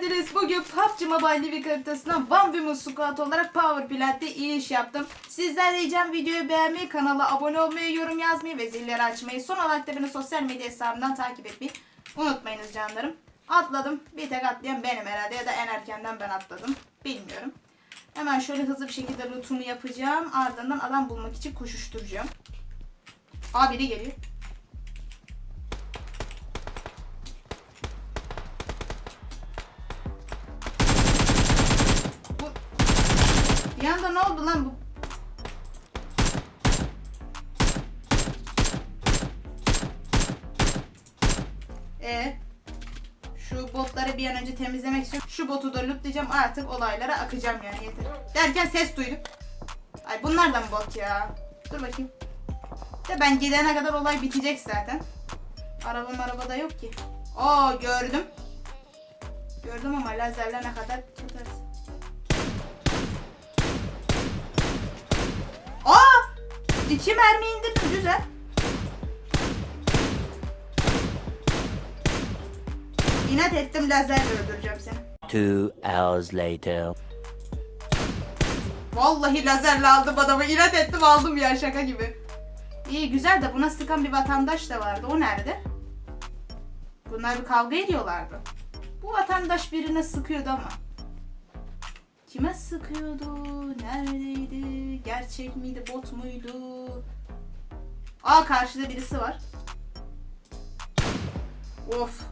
geldiniz. Bugün PUBG Mobile Living haritasına One Woman Squad olarak Power Plant'te iyi iş yaptım. Sizler diyeceğim videoyu beğenmeyi, kanala abone olmayı, yorum yazmayı ve zilleri açmayı, son olarak da beni sosyal medya hesabından takip etmeyi unutmayınız canlarım. Atladım. Bir tek atlayan benim herhalde ya da en erkenden ben atladım. Bilmiyorum. Hemen şöyle hızlı bir şekilde lootumu yapacağım. Ardından adam bulmak için koşuşturacağım. Aa biri geliyor. Bir anda ne oldu lan bu? E şu botları bir an önce temizlemek istiyorum. Şu botu da lootlayacağım artık olaylara akacağım yani yeter. Derken ses duydum. Ay bunlar da mı bot ya? Dur bakayım. De ben gidene kadar olay bitecek zaten. Arabam arabada yok ki. Oo gördüm. Gördüm ama lazerle ne kadar tutarız. İki mermi indirdim güzel. İnat ettim lazerle öldüreceğim seni. Two hours later. Vallahi lazerle aldım adamı. İnat ettim aldım ya şaka gibi. İyi güzel de buna sıkan bir vatandaş da vardı. O nerede? Bunlar bir kavga ediyorlardı. Bu vatandaş birine sıkıyordu ama. Kime sıkıyordu? Neredeydi? Gerçek miydi? Bot muydu? Aa karşıda birisi var. Of.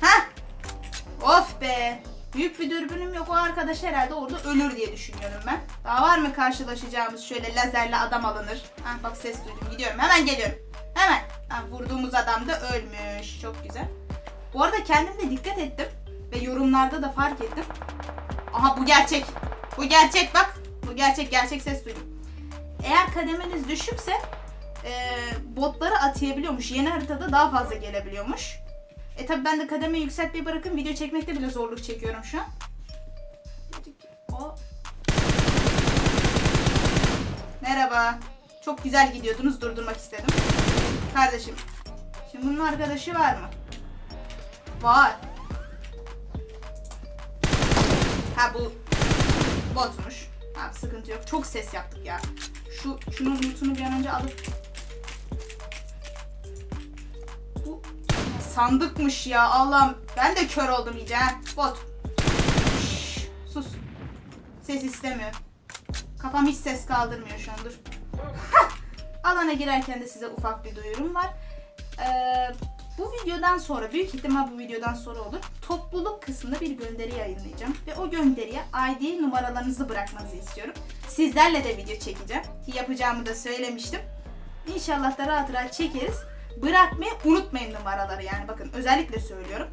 Heh. Of be. Büyük bir dürbünüm yok. O arkadaş herhalde orada ölür diye düşünüyorum ben. Daha var mı karşılaşacağımız şöyle lazerle adam alınır? Ha bak ses duydum. Gidiyorum. Hemen geliyorum. Hemen. Ha, vurduğumuz adam da ölmüş. Çok güzel. Bu arada kendim de dikkat ettim. Ve yorumlarda da fark ettim. Aha bu gerçek. Bu gerçek bak. Bu gerçek. Gerçek ses duydum. Eğer kademeniz düşükse e, botları atayabiliyormuş. Yeni haritada daha fazla gelebiliyormuş. E tabi ben de kademe yükseltmeyi bırakın video çekmekte bile zorluk çekiyorum şu an. O. Merhaba. Çok güzel gidiyordunuz durdurmak istedim. Kardeşim. Şimdi bunun arkadaşı var mı? Var. Ha bu botmuş. Ha sıkıntı yok. Çok ses yaptık ya. Şu şunun lootunu bir an önce alıp bu sandıkmış ya Allah'ım. Ben de kör oldum iyice. Bot. Şşş, sus. Ses istemiyor. Kafam hiç ses kaldırmıyor şu an dur. Alana girerken de size ufak bir duyurum var. Ee, bu videodan sonra büyük ihtimal bu videodan sonra olur. Topluluk kısmında bir gönderi yayınlayacağım. Ve o gönderiye ID numaralarınızı bırakmanızı istiyorum. Sizlerle de video çekeceğim. Ki yapacağımı da söylemiştim. İnşallah da rahat rahat çekeriz. Bırakmayı unutmayın numaraları yani bakın özellikle söylüyorum.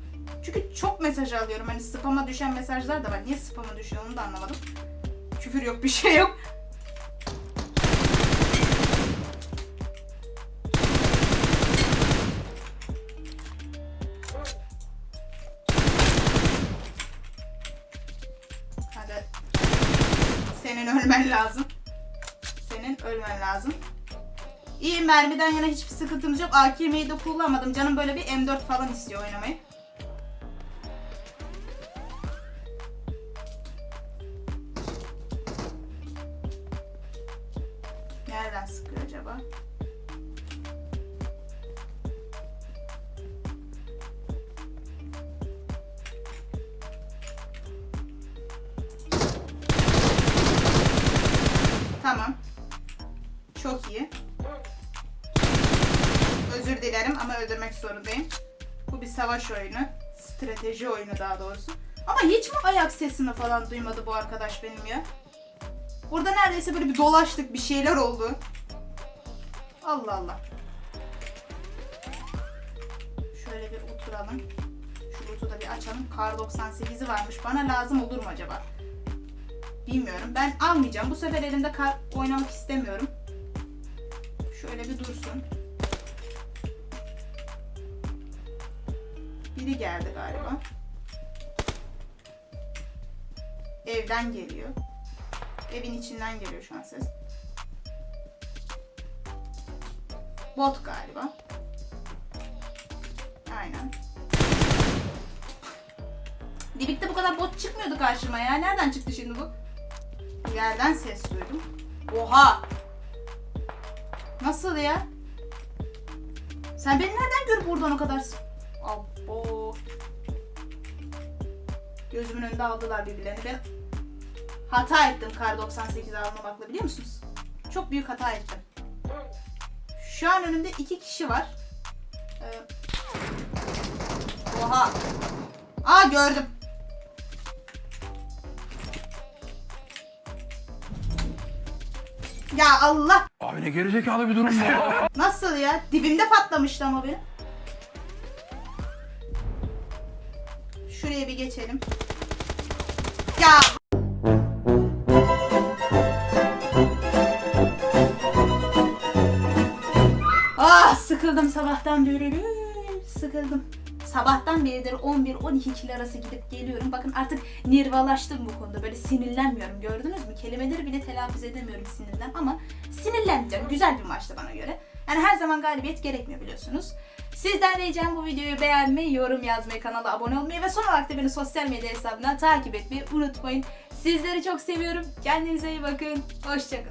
Çünkü çok mesaj alıyorum. Hani spama düşen mesajlar da var. Niye spama düşüyor onu da anlamadım. Küfür yok bir şey yok. Hadi. Senin ölmen lazım. Senin ölmen lazım. İyi mermiden yana hiçbir sıkıntımız yok. AKM'yi de kullanmadım. Canım böyle bir M4 falan istiyor oynamayı. Çok iyi. Özür dilerim ama öldürmek zorundayım. Bu bir savaş oyunu. Strateji oyunu daha doğrusu. Ama hiç mi ayak sesini falan duymadı bu arkadaş benim ya? Burada neredeyse böyle bir dolaştık bir şeyler oldu. Allah Allah. Şöyle bir oturalım. Şu loot'u da bir açalım. Kar 98'i varmış. Bana lazım olur mu acaba? Bilmiyorum. Ben almayacağım. Bu sefer elimde kar oynamak istemiyorum. Şöyle bir dursun. Biri geldi galiba. Evden geliyor. Evin içinden geliyor şu an ses. Bot galiba. Aynen. Dibik'te bu kadar bot çıkmıyordu karşıma ya. Nereden çıktı şimdi bu? Bir yerden ses duydum. Oha! Nasıl ya? Sen beni nereden görüp buradan o kadar... Abo. Gözümün önünde aldılar birbirlerini. Ben hata ettim kar 98 almamakla biliyor musunuz? Çok büyük hata ettim. Şu an önümde iki kişi var. Ee, Oha. Aa gördüm. Ya Allah. Abi ne gerizekalı bir durum bu. Nasıl ya? Dibimde patlamıştı ama benim. Şuraya bir geçelim. Ya. Ah sıkıldım sabahtan beri. Sıkıldım. Sabahtan beridir 11-12 kilo arası gidip geliyorum. Bakın artık nirvalaştım bu konuda. Böyle sinirlenmiyorum. Gördünüz mü? Kelimeleri bile telaffuz edemiyorum sinirden. Ama sinirlenmeyeceğim. Güzel bir maçtı bana göre. Yani her zaman galibiyet gerekmiyor biliyorsunuz. Sizden ricam bu videoyu beğenmeyi, yorum yazmayı, kanala abone olmayı ve son olarak da beni sosyal medya hesabından takip etmeyi unutmayın. Sizleri çok seviyorum. Kendinize iyi bakın. Hoşçakalın.